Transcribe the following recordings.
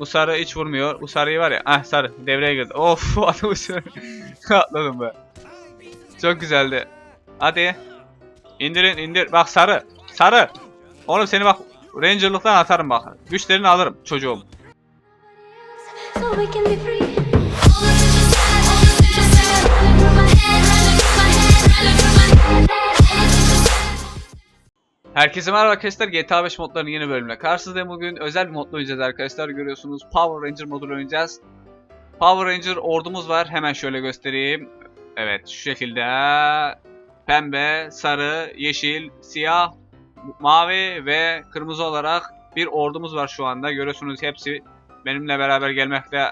Bu sarı hiç vurmuyor. Bu sarıyı var ya. Ah sarı devreye girdi. Of adamı. Atladım be. Çok güzeldi. Hadi. İndirin indir. Bak sarı. Sarı. Oğlum seni bak Ranger'lıktan atarım bak. Güçlerini alırım çocuğum. so we can be free. Herkese merhaba arkadaşlar. GTA 5 modlarının yeni bölümüne karşınızdayım. Bugün özel bir modla oynayacağız arkadaşlar. Görüyorsunuz Power Ranger moduyla oynayacağız. Power Ranger ordumuz var. Hemen şöyle göstereyim. Evet şu şekilde. Pembe, sarı, yeşil, siyah, mavi ve kırmızı olarak bir ordumuz var şu anda. Görüyorsunuz hepsi benimle beraber gelmekte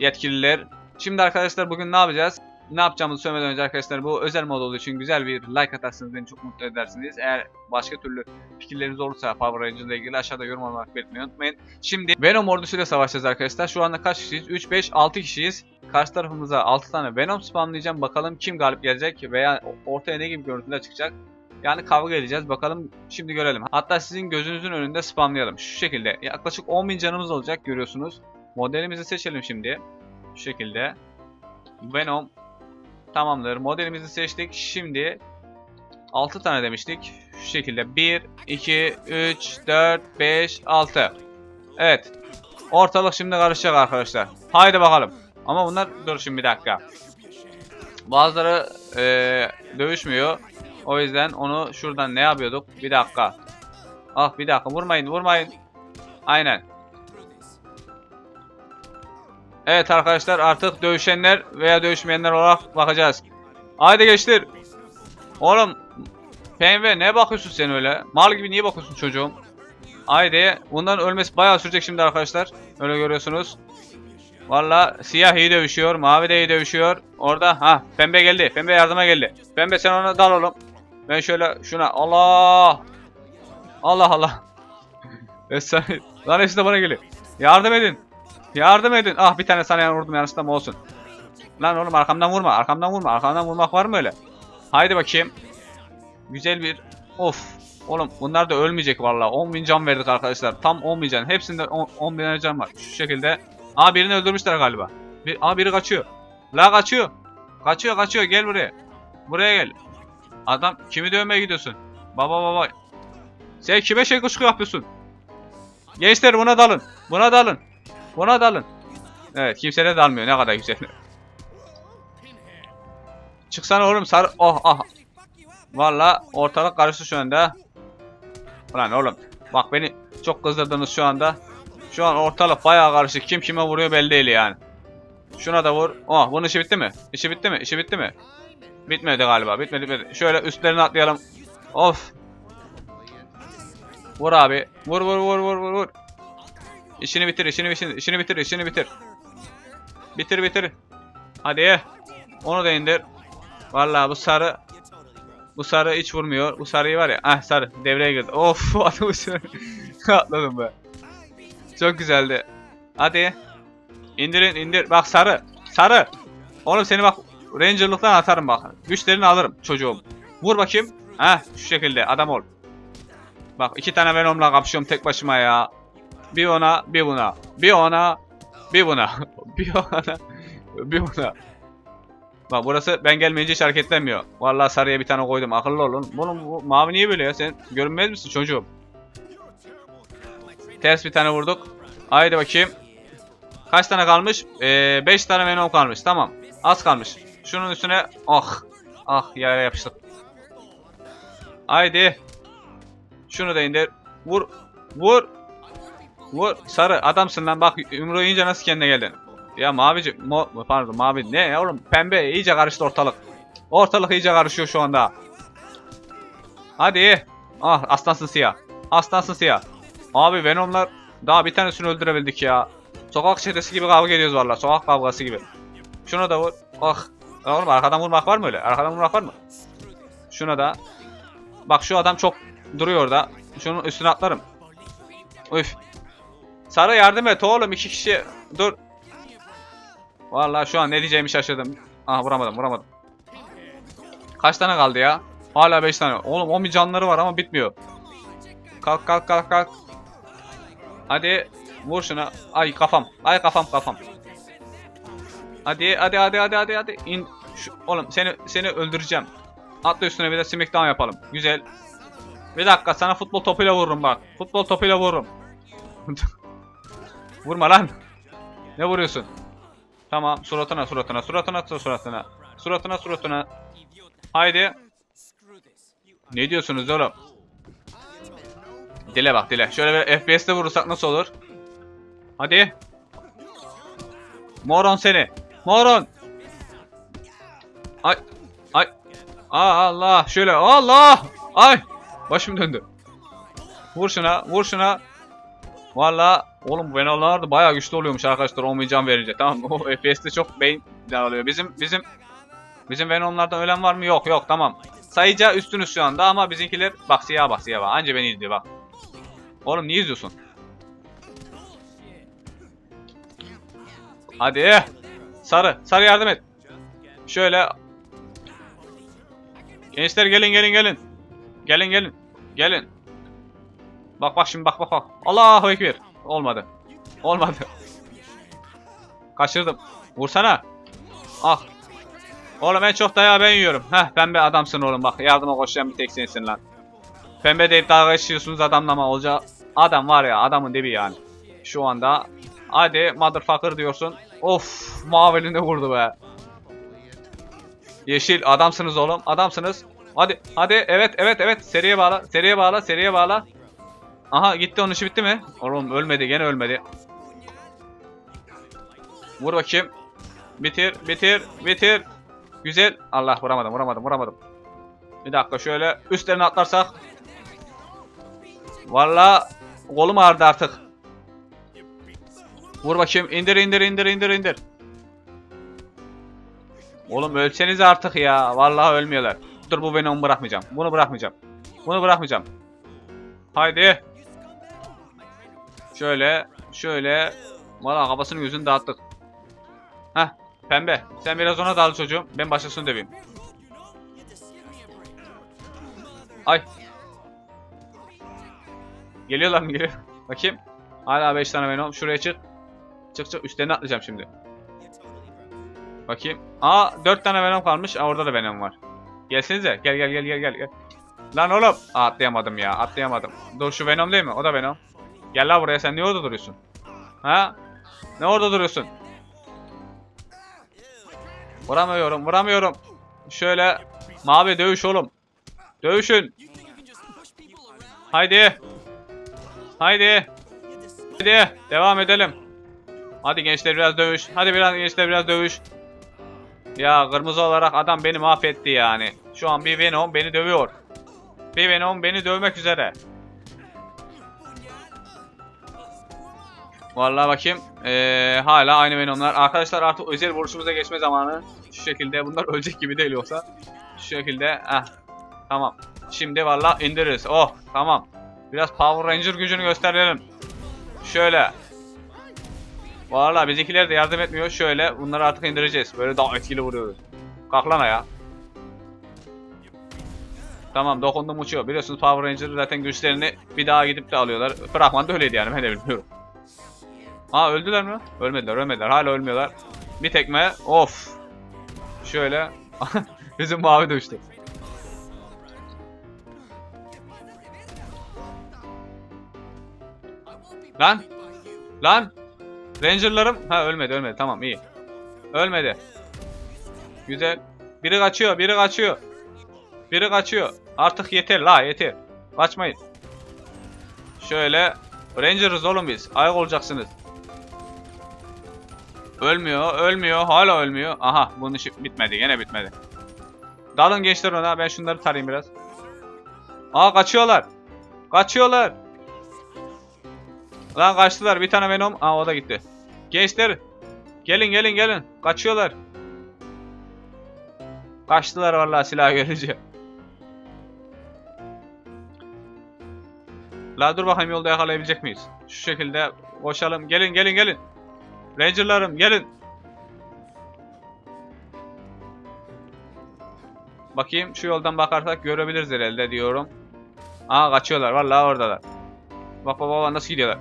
yetkililer. Şimdi arkadaşlar bugün ne yapacağız? Ne yapacağımızı söylemeden önce arkadaşlar bu özel mod olduğu için güzel bir like atarsanız beni çok mutlu edersiniz. Eğer başka türlü fikirleriniz olursa Power Rangers ile ilgili aşağıda yorum olarak belirtmeyi unutmayın. Şimdi Venom ordusuyla savaşacağız arkadaşlar. Şu anda kaç kişiyiz? 3, 5, 6 kişiyiz. Karşı tarafımıza 6 tane Venom spamlayacağım. Bakalım kim galip gelecek veya ortaya ne gibi görüntüler çıkacak. Yani kavga edeceğiz. Bakalım şimdi görelim. Hatta sizin gözünüzün önünde spamlayalım. Şu şekilde. Yaklaşık 10.000 canımız olacak görüyorsunuz. Modelimizi seçelim şimdi. Şu şekilde. Venom Tamamdır. Modelimizi seçtik. Şimdi 6 tane demiştik. Şu şekilde 1, 2, 3, 4, 5, 6. Evet. Ortalık şimdi karışacak arkadaşlar. Haydi bakalım. Ama bunlar dur şimdi bir dakika. Bazıları eee, dövüşmüyor. O yüzden onu şuradan ne yapıyorduk? Bir dakika. Ah bir dakika vurmayın vurmayın. Aynen. Evet arkadaşlar artık dövüşenler veya dövüşmeyenler olarak bakacağız. Haydi geçtir. Oğlum PNV ne bakıyorsun sen öyle? Mal gibi niye bakıyorsun çocuğum? Haydi. Bunların ölmesi bayağı sürecek şimdi arkadaşlar. Öyle görüyorsunuz. Valla siyah iyi dövüşüyor. Mavi de iyi dövüşüyor. Orada ha pembe geldi. Pembe yardıma geldi. Pembe sen ona dal oğlum. Ben şöyle şuna Allah. Allah Allah. Efsane. Lan hepsi de bana geliyor. Yardım edin. Yardım edin. Ah bir tane sana yan vurdum yanlışlıkla mı olsun. Lan oğlum arkamdan vurma. Arkamdan vurma. Arkamdan vurmak var mı öyle? Haydi bakayım. Güzel bir. Of. Oğlum bunlar da ölmeyecek vallahi. 10.000 can verdik arkadaşlar. Tam 10.000 can. Hepsinde 10.000 tane can var. Şu şekilde. Aa birini öldürmüşler galiba. Bir, aa biri kaçıyor. La kaçıyor. Kaçıyor kaçıyor. Gel buraya. Buraya gel. Adam kimi dövmeye gidiyorsun? Baba baba. Sen kime şey kuşku yapıyorsun? Gençler buna dalın. Buna dalın. Buna dalın. Evet kimse de dalmıyor ne kadar güzel. Çıksana oğlum sar. Oh ah. Valla ortalık karıştı şu anda. Ulan oğlum bak beni çok kızdırdınız şu anda. Şu an ortalık bayağı karışık. Kim kime vuruyor belli değil yani. Şuna da vur. Oh bunun işi bitti mi? İşi bitti mi? İşi bitti mi? Bitmedi galiba. Bitmedi bitmedi. Şöyle üstlerine atlayalım. Of. Vur abi. Vur vur vur vur vur vur. İşini bitir, işini bitir, işini bitir, işini bitir. Bitir bitir. Hadi. Onu da indir. Vallahi bu sarı bu sarı hiç vurmuyor. Bu sarıyı var ya. Ah sarı devreye girdi. Of adamı. Atladım be. Çok güzeldi. Hadi. İndirin indir. Bak sarı. Sarı. Oğlum seni bak Ranger'lıktan atarım bak. Güçlerini alırım çocuğum. Vur bakayım. Heh şu şekilde adam ol. Bak iki tane Venom'la kapışıyorum tek başıma ya. Bir ona, bir buna. Bir ona, bir buna. bir ona, bir buna. Bak burası ben gelmeyince hiç hareketlenmiyor. Vallahi sarıya bir tane koydum. Akıllı olun. Bunun bu mavi niye böyle ya? Sen görünmez misin çocuğum? Ters bir tane vurduk. Haydi bakayım. Kaç tane kalmış? 5 tane Venom kalmış. Tamam. Az kalmış. Şunun üstüne ah. Ah yere yapıştık. Haydi. Şunu da indir. Vur. Vur. Vur. Sarı adamsın lan bak yumruğu yiyince nasıl kendine geldin. Ya mavici, mo, pardon mavi ne oğlum pembe iyice karıştı ortalık. Ortalık iyice karışıyor şu anda. Hadi. Ah aslansın siyah. Aslansın siyah. Abi Venom'lar daha bir tanesini öldürebildik ya. Sokak çetesi gibi kavga ediyoruz valla. Sokak kavgası gibi. Şuna da vur. Ah. Oğlum arkadan vurmak var mı öyle? Arkadan vurmak var mı? Şuna da. Bak şu adam çok duruyor orada. Şunun üstüne atlarım. Üf. Sarı yardım et oğlum iki kişi. Dur. Vallahi şu an ne diyeceğimi şaşırdım. Aha vuramadım vuramadım. Kaç tane kaldı ya? Hala 5 tane. Oğlum 10 bir canları var ama bitmiyor. Kalk kalk kalk kalk. Hadi. Vur şuna. Ay kafam. Ay kafam kafam. Hadi hadi hadi hadi hadi hadi. İn. Şu, oğlum seni seni öldüreceğim. Atla üstüne bir de smackdown yapalım. Güzel. Bir dakika sana futbol topuyla vururum bak. Futbol topuyla vururum. Vurma lan. Ne vuruyorsun? Tamam suratına suratına suratına suratına. Suratına suratına. Haydi. Ne diyorsunuz oğlum? Dile bak dile. Şöyle bir FPS'te vurursak nasıl olur? Hadi. Moron seni. Moron. Ay. Ay. Allah. Şöyle. Allah. Ay. Başım döndü. Vur şuna. Vur şuna. Valla oğlum bu Venom'lar da bayağı güçlü oluyormuş arkadaşlar olmayacağım verince. Tamam o FPS'te çok beyin alıyor. Bizim bizim bizim Venom'lardan ölen var mı? Yok yok tamam. Sayıca üstünüz şu anda ama bizimkiler bak siyah bak siyah bak. Anca beni izliyor bak. Oğlum niye izliyorsun? Hadi. Sarı. Sarı yardım et. Şöyle. Gençler gelin gelin gelin. Gelin gelin. Gelin. Bak bak şimdi bak bak bak. Allahu Ekber. Olmadı. Olmadı. Kaçırdım. Vursana. Ah. Oğlum en çok dayağı ben yiyorum. Heh pembe adamsın oğlum bak. Yardıma koşan bir tek sensin lan. Pembe deyip dalga geçiyorsunuz adamla olacak. Adam var ya adamın dibi yani. Şu anda. Hadi motherfucker diyorsun. Of mavilini vurdu be. Yeşil adamsınız oğlum adamsınız. Hadi hadi evet evet evet seriye bağla seriye bağla seriye bağla. Aha gitti onun işi bitti mi? Oğlum ölmedi gene ölmedi. Vur bakayım. Bitir bitir bitir. Güzel. Allah vuramadım vuramadım vuramadım. Bir dakika şöyle üstlerine atlarsak. Valla kolum ağrıdı artık. Vur bakayım indir indir indir indir indir. Oğlum ölseniz artık ya. Vallahi ölmüyorlar. Dur bu beni onu bırakmayacağım. Bunu bırakmayacağım. Bunu bırakmayacağım. Haydi. Şöyle, şöyle. Valla kafasını yüzünü dağıttık. Heh, pembe. Sen biraz ona dal çocuğum. Ben başkasını döveyim. Ay. Geliyorlar mı geliyor? Bakayım. Hala 5 tane Venom. Şuraya çık. Çık çık. Üstlerine atlayacağım şimdi. Bakayım. Aa 4 tane Venom kalmış. Aa orada da Venom var. Gelsenize. Gel gel gel gel gel. gel. Lan oğlum. Aa, atlayamadım ya. Atlayamadım. Dur şu Venom değil mi? O da Venom. Gel la buraya sen niye orada duruyorsun? Ha? Ne orada duruyorsun? Vuramıyorum, vuramıyorum. Şöyle mavi dövüş oğlum. Dövüşün. Haydi. Haydi. Haydi. Devam edelim. Hadi gençler biraz dövüş. Hadi biraz gençler biraz dövüş. Ya kırmızı olarak adam beni mahvetti yani. Şu an bir Venom beni dövüyor. Bir Venom beni dövmek üzere. Vallahi bakayım. Ee, hala aynı Venomlar. Arkadaşlar artık özel vuruşumuza geçme zamanı. Şu şekilde bunlar ölecek gibi değil yoksa. Şu şekilde. Eh. Tamam. Şimdi vallahi indiririz. Oh tamam. Biraz Power Ranger gücünü gösterelim. Şöyle. Vallahi bizimkiler de yardım etmiyor. Şöyle bunları artık indireceğiz. Böyle daha etkili vuruyoruz. Kalk lan ayağa. Tamam dokundum uçuyor. Biliyorsunuz Power Ranger zaten güçlerini bir daha gidip de alıyorlar. Fragman da öyleydi yani ben de bilmiyorum. Aa öldüler mi? Ölmediler ölmediler hala ölmüyorlar. Bir tekme of. Şöyle. Bizim mavi düştü. Lan. Lan. Ranger'larım. Ha ölmedi ölmedi tamam iyi. Ölmedi. Güzel. Biri kaçıyor biri kaçıyor. Biri kaçıyor. Artık yeter la yeter. Kaçmayın. Şöyle. Ranger'ız oğlum biz. Ayak olacaksınız. Ölmüyor, ölmüyor, hala ölmüyor. Aha, bunun işi bitmedi, gene bitmedi. Dalın gençler ona, ben şunları tarayayım biraz. Aa kaçıyorlar. Kaçıyorlar. Lan kaçtılar, bir tane Venom. Aa o da gitti. Gençler, gelin gelin gelin. Kaçıyorlar. Kaçtılar vallahi silah görünce. La dur bakayım yolda yakalayabilecek miyiz? Şu şekilde koşalım. Gelin gelin gelin. Ranger'larım gelin. Bakayım şu yoldan bakarsak görebiliriz herhalde diyorum. Aa kaçıyorlar vallahi oradalar. Bak baba bak nasıl gidiyorlar.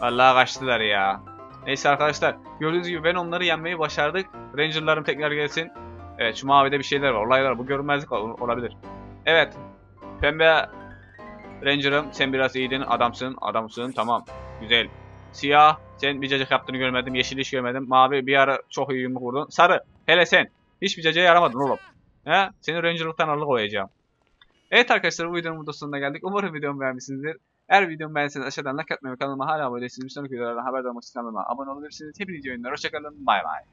Vallahi kaçtılar ya. Neyse arkadaşlar gördüğünüz gibi ben onları yenmeyi başardık. Ranger'larım tekrar gelsin. Evet şu mavide bir şeyler var olaylar bu görünmezlik olabilir. Evet pembe Ranger'ım sen biraz iyiydin. Adamsın. Adamsın. Tamam. Güzel. Siyah. Sen bir cacık yaptığını görmedim. Yeşil hiç görmedim. Mavi bir ara çok iyi yumruk vurdun. Sarı. Hele sen. Hiçbir cacığa yaramadın oğlum. He? Seni Ranger'lıktan alıkoyacağım. Evet arkadaşlar bu videonun burada sonuna geldik. Umarım videomu beğenmişsinizdir. Eğer videomu beğendiyseniz aşağıdan like atmayı kanalıma hala abone değilseniz bir sonraki videolardan haberdar olmak için kanalıma abone olabilirsiniz. Hepinize iyi oyunlar. Hoşçakalın. Bay bay.